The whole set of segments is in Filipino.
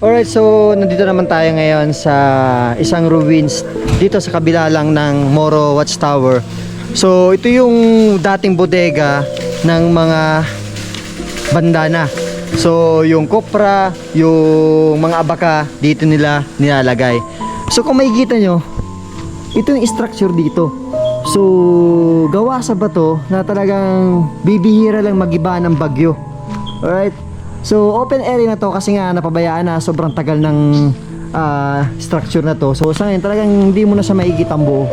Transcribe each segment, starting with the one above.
Alright, so nandito naman tayo ngayon sa isang ruins dito sa kabila lang ng Moro Watchtower. So ito yung dating bodega ng mga bandana. So yung kopra, yung mga abaka dito nila nilalagay. So kung makikita nyo, ito yung structure dito. So gawa sa bato na talagang bibihira lang magiba ng bagyo. Alright? So open area na to kasi nga napabayaan na sobrang tagal ng ah, structure na to. So sa ngayon talagang hindi mo na siya maikita ang buo.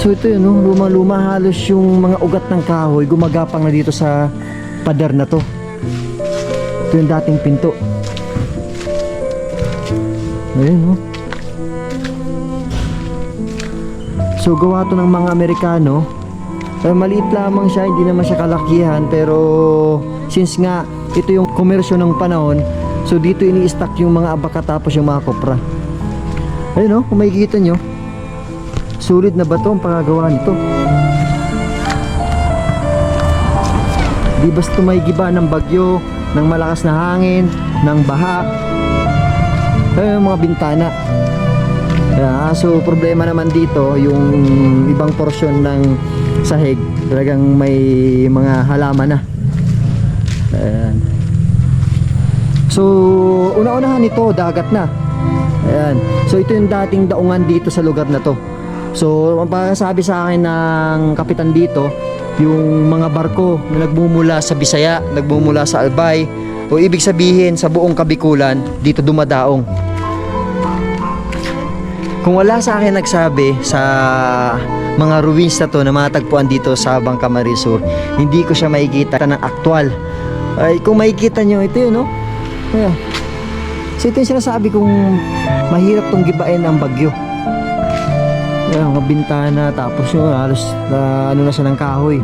So ito yun, no? luma-luma halos yung mga ugat ng kahoy gumagapang na dito sa pader na to. Ito yung dating pinto. Ayun, no? So gawa to ng mga Amerikano. Eh, maliit lamang siya, hindi naman siya kalakihan pero since nga ito yung komersyo ng panahon, so dito ini-stack yung mga abaka tapos yung mga kopra. Ayun no, kung makikita nyo, sulit na ba to ang pagagawa nito? Di basta may giba ng bagyo, ng malakas na hangin, ng baha. Ayun yung mga bintana. Yeah, so problema naman dito yung ibang porsyon ng sahig talagang may mga halaman na. Ayan. So una-unahan nito dagat na. Ayan. So ito yung dating daungan dito sa lugar na to. So ang pagkasabi sa akin ng kapitan dito, yung mga barko na nagmumula sa Bisaya, nagmumula sa Albay, o ibig sabihin sa buong Kabikulan, dito dumadaong. Kung wala sa akin nagsabi sa mga ruins na to na matagpuan dito sa Bangka Marisur, hindi ko siya makikita ng aktwal. Ay, kung makikita nyo, ito yun, no? Ayan. So ito yung sinasabi kong mahirap tong gibain ang bagyo. Ayan, mga bintana, tapos yung halos na, ano na siya ng kahoy.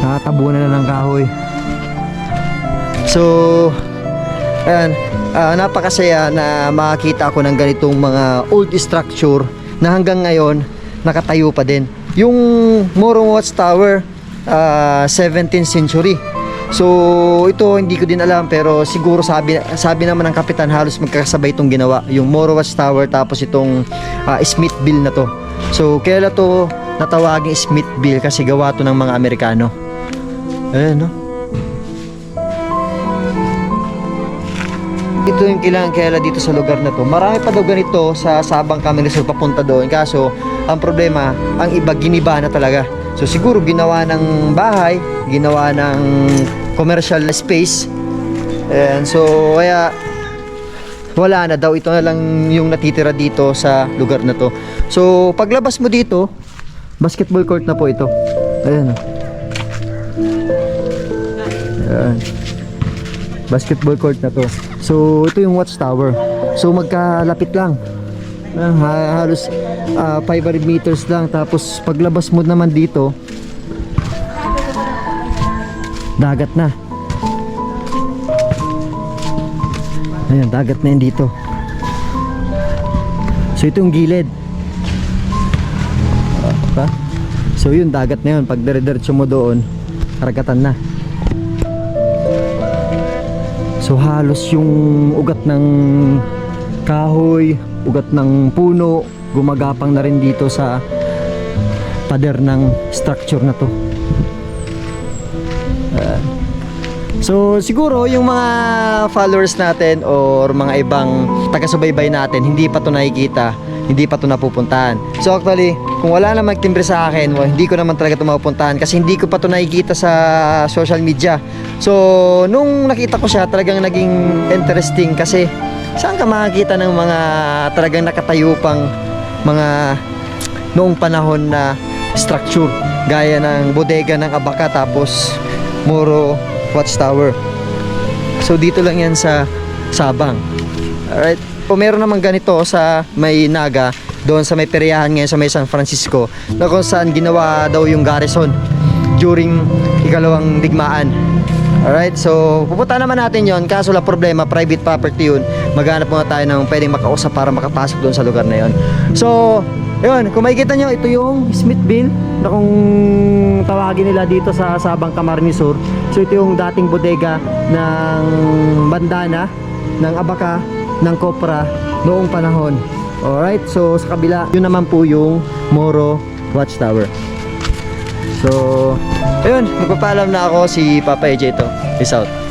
Nakatabunan na ng kahoy. So, ayan, ah, napakasaya na makakita ako ng ganitong mga old structure na hanggang ngayon nakatayo pa din. Yung Morong Watchtower, ah, 17th century. So, ito hindi ko din alam pero siguro sabi sabi naman ng kapitan halos magkakasabay itong ginawa. Yung Moro Watchtower tapos itong ah, Smithville na to. So, kaya to natawagin Smithville kasi gawa to ng mga Amerikano. Ayan, no? ito yung kailangan kailan dito sa lugar na to. Marami pa daw ganito sa Sabang Camel Resort papunta doon. Kaso, ang problema, ang iba giniba na talaga. So siguro ginawa ng bahay, ginawa ng commercial space. And so, kaya wala na daw. Ito na lang yung natitira dito sa lugar na to. So, paglabas mo dito, basketball court na po ito. Ayan. Ayan basketball court na to. So, ito yung watchtower. So, magkalapit lang. Ha- halos ah, 500 meters lang. Tapos, paglabas mo naman dito, dagat na. Ayan, dagat na yan dito. So, ito yung gilid. So, yun, dagat na yun. Pag dire-diretso mo doon, karagatan na. So halos yung ugat ng kahoy, ugat ng puno, gumagapang na rin dito sa pader ng structure na to. Ayan. so siguro yung mga followers natin or mga ibang taga-subaybay natin hindi pa to nakikita, hindi pa to napupuntahan. So actually, kung wala na magtimbre sa akin, well, hindi ko naman talaga ito mapupuntahan kasi hindi ko pa to nakikita sa social media. So, nung nakita ko siya, talagang naging interesting kasi saan ka makakita ng mga talagang nakatayo pang mga noong panahon na structure gaya ng bodega ng Abaka tapos Moro Watchtower. So dito lang yan sa Sabang. Alright. O meron naman ganito sa may Naga, doon sa may peryahan ngayon sa may San Francisco, na kung saan ginawa daw yung garrison during ikalawang digmaan. Alright, so pupunta naman natin yon kaso la problema, private property yun. Maghanap muna tayo ng pwedeng makausap para makapasok doon sa lugar na yon. So, yun, kung makikita nyo, ito yung Smithville na kung tawagin nila dito sa Sabang Camarines Sur. So ito yung dating bodega ng bandana ng abaka, ng kopra noong panahon. Alright, so sa kabila, yun naman po yung Moro Watchtower. So, ayun, magpapaalam na ako si Papa EJ ito. Peace out.